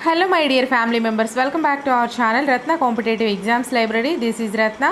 Hello my dear family members welcome back to our channel Ratna competitive exams library this is Ratna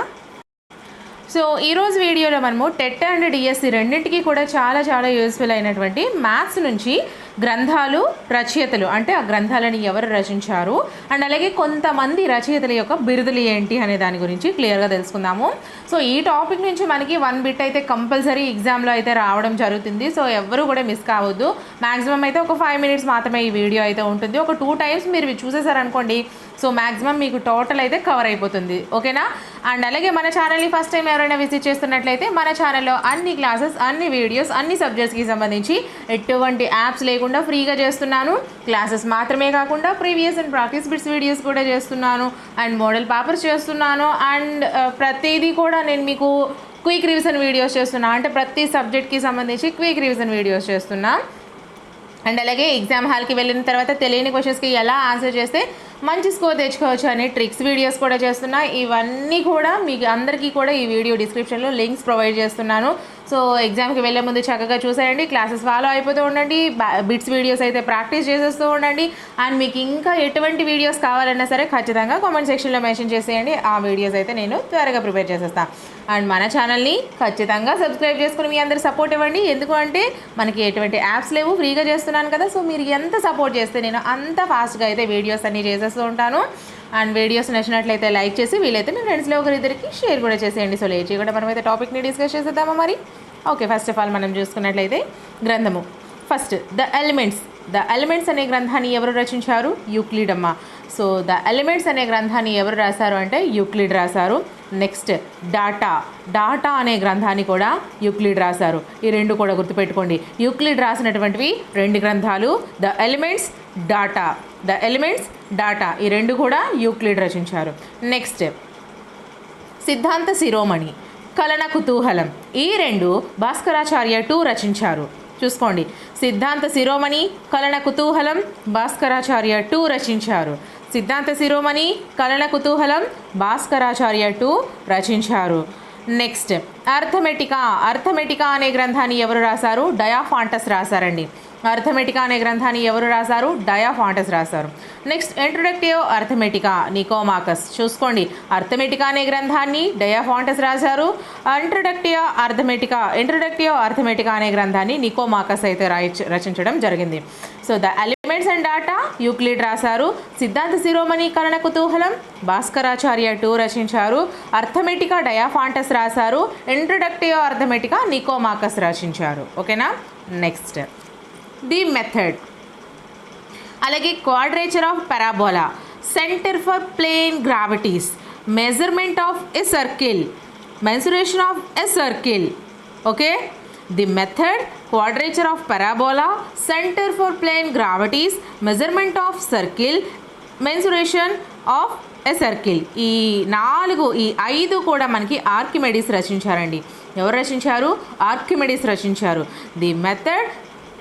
so ఈరోజు వీడియోలో మనము TET and DSC రెండింటికి కూడా చాలా చాలా యూస్ఫుల్ అయినటువంటి మ్యాథ్స్ నుంచి గ్రంథాలు రచయితలు. అంటే ఆ గ్రంథాలని ఎవరు రచించారు? అండ్ అలాగే కొంతమంది రచయితల యొక్క బిరుదులు ఏంటి అనే దాని గురించి క్లియర్గా తెలుసుకుందాము. సో ఈ టాపిక్ నుంచి మనకి వన్ బిట్ అయితే కంపల్సరీ ఎగ్జామ్లో అయితే రావడం జరుగుతుంది. సో ఎవరు కూడా మిస్ కావద్దు. మ్యాక్సిమం అయితే ఒక ఫైవ్ మినిట్స్ మాత్రమే ఈ వీడియో అయితే ఉంటుంది. ఒక టూ టైమ్స్ మీరు చూసేసారనుకోండి సో మ్యాక్సిమం మీకు టోటల్ అయితే కవర్ అయిపోతుంది ఓకేనా? అండ్ అలాగే మన ఛానల్ని ఫస్ట్ టైం ఎవరైనా విజిట్ చేస్తున్నట్లయితే మన ఛానల్లో అన్ని క్లాసెస్ అన్ని వీడియోస్ అన్ని సబ్జెక్ట్స్కి సంబంధించి ఎటువంటి యాప్స్ లేకుండా ఫ్రీగా చేస్తున్నాను. క్లాసెస్ మాత్రమే కాకుండా previous and practice bits videos కూడా చేస్తున్నాను అండ్ మోడల్ పేపర్స్ చేస్తున్నాను. అండ్ ప్రతిదీ కూడా నేను మీకు క్విక్ రివిజన్ వీడియోస్ చేస్తున్నా. అంటే ప్రతి సబ్జెక్ట్కి సంబంధించి క్విక్ రివిజన్ వీడియోస్ చేస్తున్నాను అండ్ అలాగే ఎగ్జామ్ హాల్కి వెళ్ళిన తర్వాత తెలియని క్వశ్చన్స్కి ఎలా ఆన్సర్ చేస్తే మంచి స్కోర్ తెచ్చుకోవచ్చు అనే ట్రిక్స్ వీడియోస్ కూడా చేస్తున్నా. ఇవన్నీ కూడా మీకు అందరికీ కూడా ఈ వీడియో డిస్క్రిప్షన్లో లింక్స్ ప్రొవైడ్ చేస్తున్నాను. సో ఎగ్జామ్కి వెళ్ళే ముందు చక్కగా చూసేయండి క్లాసెస్ ఫాలో అయిపోతూ ఉండండి బిట్స్ వీడియోస్ అయితే ప్రాక్టీస్ చేసేస్తూ ఉండండి. అండ్ మీకు ఇంకా ఎటువంటి వీడియోస్ కావాలన్నా సరే ఖచ్చితంగా కామెంట్ సెక్షన్లో మెన్షన్ చేసేయండి. ఆ వీడియోస్ అయితే నేను త్వరగా ప్రిపేర్ చేసేస్తాను అండ్ మన ఛానల్ని ఖచ్చితంగా సబ్స్క్రైబ్ చేసుకుని మీ అందరు సపోర్ట్ ఇవ్వండి. ఎందుకు అంటే మనకి ఎటువంటి యాప్స్ లేవు ఫ్రీగా చేస్తున్నాను కదా. సో మీరు ఎంత సపోర్ట్ చేస్తే నేను అంత ఫాస్ట్గా అయితే వీడియోస్ అన్నీ చేసేస్తూ ఉంటాను. అండ్ వీడియోస్ నచ్చినట్లయితే లైక్ చేసి వీలైతే మీ ఫ్రెండ్స్లో ఒకరిద్దరికి షేర్ కూడా చేసేయండి. సో లేచి కూడా మనమైతే టాపిక్ని డిస్కస్ చేసేద్దామా మరి? ఓకే ఫస్ట్ ఆఫ్ ఆల్ మనం చూసుకున్నట్లయితే గ్రంథము. First the elements the elements అనే గ్రంథాన్ని ఎవరు రచించారు? యూక్లిడ్ అమ్మ సో ద ఎలిమెంట్స్ అనే గ్రంథాన్ని ఎవరు రాశారు అంటే యూక్లిడ్ రాశారు. నెక్స్ట్ డాటా డాటా అనే గ్రంథాన్ని కూడా యూక్లిడ్ రాశారు. ఈ రెండు కూడా గుర్తుపెట్టుకోండి. యూక్లిడ్ రాసినటువంటివి రెండు గ్రంథాలు. The elements data. The elements data. ఈ రెండు కూడా యూక్లిడ్ రచించారు. నెక్స్ట్ సిద్ధాంత శిరోమణి కలన కుతూహలం. ఈ రెండు భాస్కరాచార్య టూ రచించారు. చూసుకోండి. సిద్ధాంత శిరోమణి కలన కుతూహలం భాస్కరాచార్య టూ రచించారు. సిద్ధాంత శిరోమణి కలన కుతూహలం భాస్కరాచార్య టూ రచించారు. నెక్స్ట్ అర్థమెటికా అర్థమెటికా అనే గ్రంథాన్ని ఎవరు రాశారు? డయాఫాంటస్ రాశారండి. అర్థమెటికా అనే గ్రంథాన్ని ఎవరు రాశారు? డయాఫాంటస్ రాశారు. Next introductive Arithmetica Nicomachus. చూసుకోండి. అర్థమెటికా అనే గ్రంథాన్ని డయాఫాంటస్ రాశారు. ఇంట్రొడక్టివ్ అర్థమెటికా ఇంట్రొడక్టివ్ అర్థమెటికా అనే గ్రంథాన్ని నికోమాకస్ అయితే రచించడం జరిగింది. So the elements and data Euclid రాశారు. సిద్ధాంత శిరోమణి కుతూహలం భాస్కరాచార్య టూ రచించారు. అర్థమెటికా డయాఫాంటస్ రాశారు. ఇంట్రడక్టివ్ అర్థమెటికా నికోమాకస్ రచించారు ఓకేనా? నెక్స్ట్ ది మెథడ్ అలాగే quadrature of parabola centre for plane gravities measurement of a circle mensuration of a circle okay the method quadrature of parabola centre for plane gravities measurement of circle mensuration of a circle? ఈ నాలుగు ఈ ఐదు కూడా మనకి Archimedes రచించారండి. ఎవరు రచించారు? Archimedes రచించారు. The method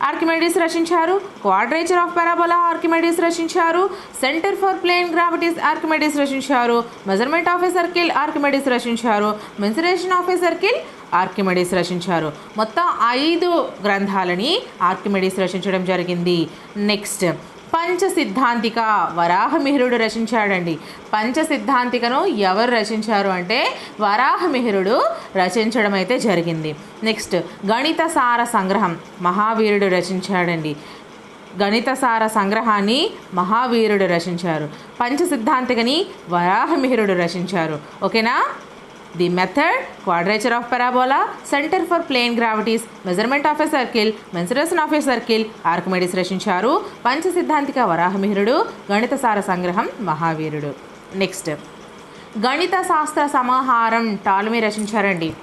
Archimedes రచించారు. క్వాడ్రేచర్ ఆఫ్ పారాబోలా ఆర్కిమెడిస్ రచించారు. Centre for plane gravities Archimedes రచించారు. Measurement of a circle Archimedes రచించారు. Mensuration of a circle Archimedes రచించారు. మొత్తం ఐదు గ్రంథాలని ఆర్కిమెడిస్ రచించడం జరిగింది. నెక్స్ట్ పంచ సిద్ధాంతిక వరాహమిహిరుడు రచించాడండి. పంచ సిద్ధాంతికను ఎవరు రచించారు అంటే వరాహమిహిరుడు రచించడం అయితే జరిగింది. నెక్స్ట్ గణిత సార సంగ్రహం మహావీరుడు రచించాడండి. గణిత సార సంగ్రహాన్ని మహావీరుడు రచించారు. పంచ సిద్ధాంతికని వరాహమిహిరుడు రచించారు. ఓకేనా? The method quadrature of parabola centre for plane gravities measurement of a circle mensuration of a circle Archimedes రచించారు పంచ సిద్ధాంతిక వరాహమిహిరుడు గణిత సార సంగ్రహం మహావీరుడు. నెక్స్ట్ గణిత శాస్త్ర సమాహారం టాలమీ రచించారండి.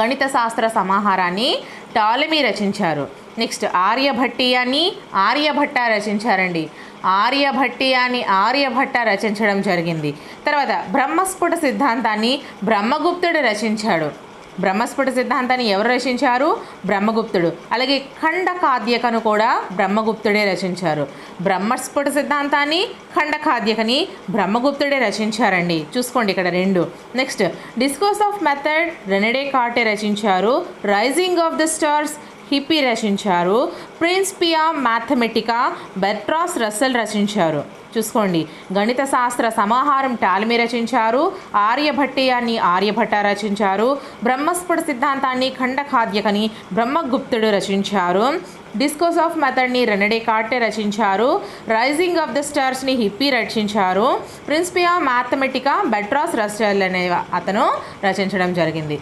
గణిత శాస్త్ర సమాహారాన్ని టాలమీ రచించారు. నెక్స్ట్ ఆర్యభట్టీయాన్ని ఆర్యభట్ట రచించారండి. ఆర్యభట్టీయాన్ని ఆర్యభట్ట రచించడం జరిగింది. తర్వాత బ్రహ్మస్ఫుట సిద్ధాంతాన్ని బ్రహ్మగుప్తుడు రచించాడు. బ్రహ్మస్ఫుట సిద్ధాంతాన్ని ఎవరు రచించారు? బ్రహ్మగుప్తుడు. అలాగే ఖండకాద్యకను కూడా బ్రహ్మగుప్తుడే రచించారు. బ్రహ్మస్ఫుట సిద్ధాంతాన్ని ఖండకాద్యకని బ్రహ్మగుప్తుడే రచించారండి. చూసుకోండి ఇక్కడ రెండు. Next discourse of method Rene Descartes రచించారు. రైజింగ్ ఆఫ్ ద స్టార్స్ హిప్పీ రచించారు. ప్రిన్స్పియా మ్యాథమెటికా బెర్ట్రాస్ రస్సెల్ రచించారు. చూసుకోండి. గణిత శాస్త్ర సమాహారం టాల్మీ రచించారు. ఆర్యభట్టీయాన్ని ఆర్యభట్ట రచించారు. బ్రహ్మస్ఫుట సిద్ధాంతాన్ని ఖండఖాద్యకని బ్రహ్మగుప్తుడు రచించారు. డిస్కోస్ ఆఫ్ మెథడ్ని రెనడే కార్టే రచించారు. రైజింగ్ ఆఫ్ ద స్టార్స్ని హిప్పీ రచించారు. ప్రిన్స్పియా మ్యాథమెటికా బెట్రాస్ రస్టల్ అనే అతను రచించడం జరిగింది.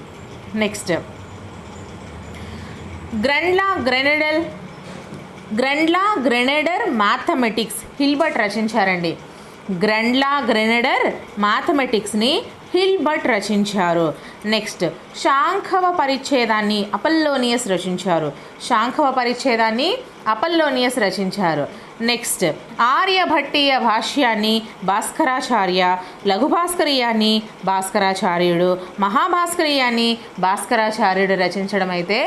నెక్స్ట్. గ్రెండ్లా గ్రెనెడల్ గ్రెండ్లా గ్రెనెడర్ మ్యాథమెటిక్స్ హిల్బర్ట్ రచించారండి. గ్రెండ్లా గ్రెనెడర్ మ్యాథమెటిక్స్ని హిల్బర్ట్ రచించారు. నెక్స్ట్ శాంఖవ పరిచ్ఛేదాన్ని అపల్లోనియస్ రచించారు. శాంఖవ పరిచ్ఛేదాన్ని అపల్లోనియస్ రచించారు. నెక్స్ట్ ఆర్యభట్టీయ భాష్యాన్ని భాస్కరాచార్య లఘుభాస్కరీయాన్ని భాస్కరాచార్యుడు మహాభాస్కరీయాన్ని భాస్కరాచార్యుడు రచించడం అయితే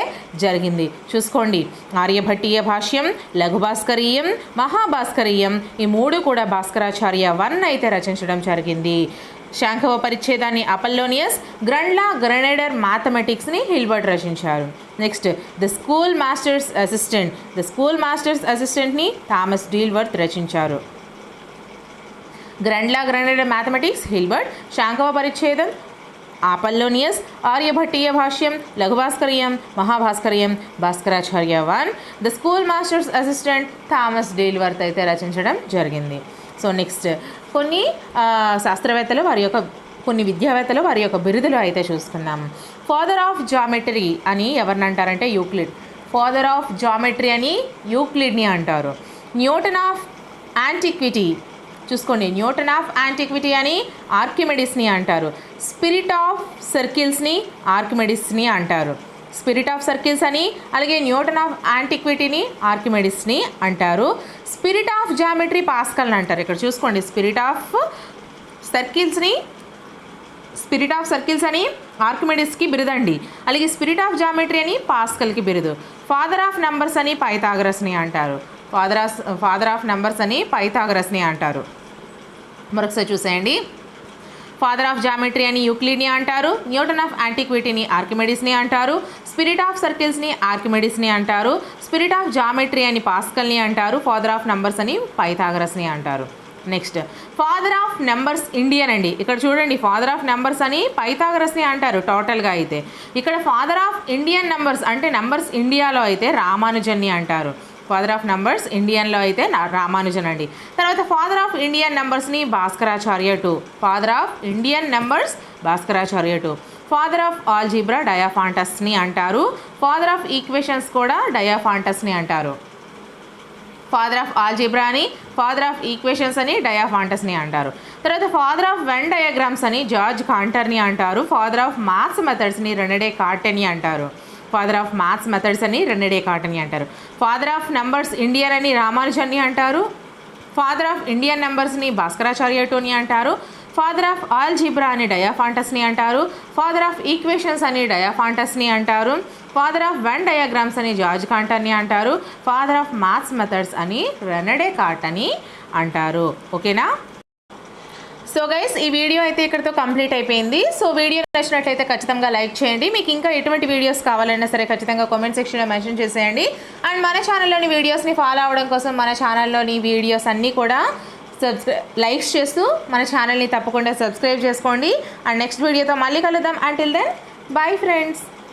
జరిగింది. చూసుకోండి. ఆర్యభట్టీయ భాష్యం లఘుభాస్కరీయం మహాభాస్కరీయం ఈ మూడు కూడా భాస్కరాచార్య వన్ అయితే రచించడం జరిగింది. శాంఖవ పరిచ్ఛేదాన్ని అపల్లోనియస్ గ్రండ్లా గ్రెనేడర్ మ్యాథమెటిక్స్ని హిల్బర్ట్ రచించారు. Next the school masters assistant. The school masters అసిస్టెంట్ని Thomas Dilworth రచించారు. గ్రండ్లా గ్రెనేడర్ మ్యాథమెటిక్స్ హిల్బర్ట్ శాంఖవ పరిచ్ఛేదం ఆపల్లోనియస్ ఆర్యభట్టీయ భాష్యం లఘుభాస్కర్యం మహాభాస్కర్యం Bhaskaracharya one the school masters assistant Thomas Dilworth అయితే రచించడం జరిగింది. సో నెక్స్ట్ కొన్ని శాస్త్రవేత్తలు వారి యొక్క కొన్ని విద్యావేత్తలు వారి యొక్క బిరుదులు అయితే చూసుకుందాం. ఫాదర్ ఆఫ్ జామెట్రీ అని ఎవరిని అంటారంటే యూక్లిడ్. ఫాదర్ ఆఫ్ జామెట్రీ అని యూక్లిడ్ని అంటారు. న్యూటన్ ఆఫ్ యాంటిక్విటీ చూసుకోండి న్యూటన్ ఆఫ్ యాంటిక్విటీ అని ఆర్కిమెడిస్ని అంటారు. స్పిరిట్ ఆఫ్ సర్కిల్స్ని ఆర్కిమెడిస్ని అంటారు. స్పిరిట్ ఆఫ్ సర్కిల్స్ అని అలాగే న్యూటన్ ఆఫ్ యాంటిక్విటీని ఆర్కిమెడిస్ని అంటారు. స్పిరిట్ ఆఫ్ జామెట్రీ పాస్కల్ని అంటారు. ఇక్కడ చూసుకోండి. స్పిరిట్ ఆఫ్ సర్కిల్స్ని స్పిరిట్ ఆఫ్ సర్కిల్స్ అని ఆర్కిమెడిస్కి బిరుదండి. అలాగే స్పిరిట్ ఆఫ్ జామెట్రీ అని పాస్కల్కి బిరుదు. ఫాదర్ ఆఫ్ నంబర్స్ అని పైథాగరస్ని అంటారు. Father of father of numbers అని పైథాగరస్ని అంటారు. మరొకసారి చూసేయండి. ఫాదర్ ఆఫ్ జామెట్రీ అని యూక్లిడ్ని అంటారు. న్యూటన్ ఆఫ్ యాంటిక్విటీని ఆర్కిమెడిస్ని అంటారు. స్పిరిట్ ఆఫ్ సర్కిల్స్ని ఆర్కిమెడిస్ని అంటారు. స్పిరిట్ ఆఫ్ జామెట్రీ అని పాస్కల్ని అంటారు. ఫాదర్ ఆఫ్ నంబర్స్ అని పైథాగరస్ని అంటారు. Next father of numbers Indian అండి. ఇక్కడ చూడండి ఫాదర్ ఆఫ్ నెంబర్స్ అని పైథాగరస్ని అంటారు టోటల్గా అయితే. ఇక్కడ ఫాదర్ ఆఫ్ ఇండియన్ నెంబర్స్ అంటే నెంబర్స్ ఇండియాలో అయితే రామానుజన్ని అంటారు. ఫాదర్ ఆఫ్ నంబర్స్ ఇండియన్లో అయితే రామానుజన్ అండి. తర్వాత father of Indian నెంబర్స్ని Bhaskaracharya two. Father of Indian numbers Bhaskaracharya two. Father of algebra డయాఫాంటస్ని అంటారు. ఫాదర్ ఆఫ్ ఈక్వేషన్స్ కూడా డయాఫాంటస్ని అంటారు. ఫాదర్ ఆఫ్ ఆల్జీబ్రా అని ఫాదర్ ఆఫ్ ఈక్వేషన్స్ అని డయాఫాంటస్ని అంటారు. తర్వాత ఫాదర్ ఆఫ్ వెన్ డయాగ్రామ్స్ అని జార్జ్ కాంటర్ని అంటారు. ఫాదర్ ఆఫ్ మ్యాథ్స్ మెథడ్స్ని రెనడే కార్టెని అంటారు. ఫాదర్ ఆఫ్ మ్యాథ్స్ మెథడ్స్ అని రెనడే కాటని అంటారు. ఫాదర్ ఆఫ్ నంబర్స్ ఇండియన్ అని రామానుజన్ని అంటారు. ఫాదర్ ఆఫ్ ఇండియన్ నెంబర్స్ని భాస్కరాచార్య టోని అంటారు. ఫాదర్ ఆఫ్ ఆల్ జీబ్రా అని డయాఫాంటస్ని అంటారు. ఫాదర్ ఆఫ్ ఈక్వేషన్స్ అని డయాఫాంటస్ని అంటారు. ఫాదర్ ఆఫ్ వెన్ డయాగ్రామ్స్ అని జార్జ్ కాంటని అంటారు. ఫాదర్ ఆఫ్ మ్యాథ్స్ మెథడ్స్ అని రెనడే కార్ట్ అని అంటారు. ఓకేనా సో గైస్ ఈ వీడియో అయితే ఇక్కడితో కంప్లీట్ అయిపోయింది. సో వీడియో నచ్చినట్లయితే ఖచ్చితంగా లైక్ చేయండి. మీకు ఇంకా ఎటువంటి వీడియోస్ కావాలన్నా సరే ఖచ్చితంగా కామెంట్ సెక్షన్లో మెన్షన్ చేసేయండి. అండ్ మన ఛానల్లోని వీడియోస్ని ఫాలో అవ్వడం కోసం మన ఛానల్లోని వీడియోస్ అన్నీ కూడా సబ్స్క్రై లైక్స్ చేస్తూ మన ఛానల్ని తప్పకుండా సబ్స్క్రైబ్ చేసుకోండి. అండ్ నెక్స్ట్ వీడియోతో మళ్ళీ కలుద్దాం. Until then bye friends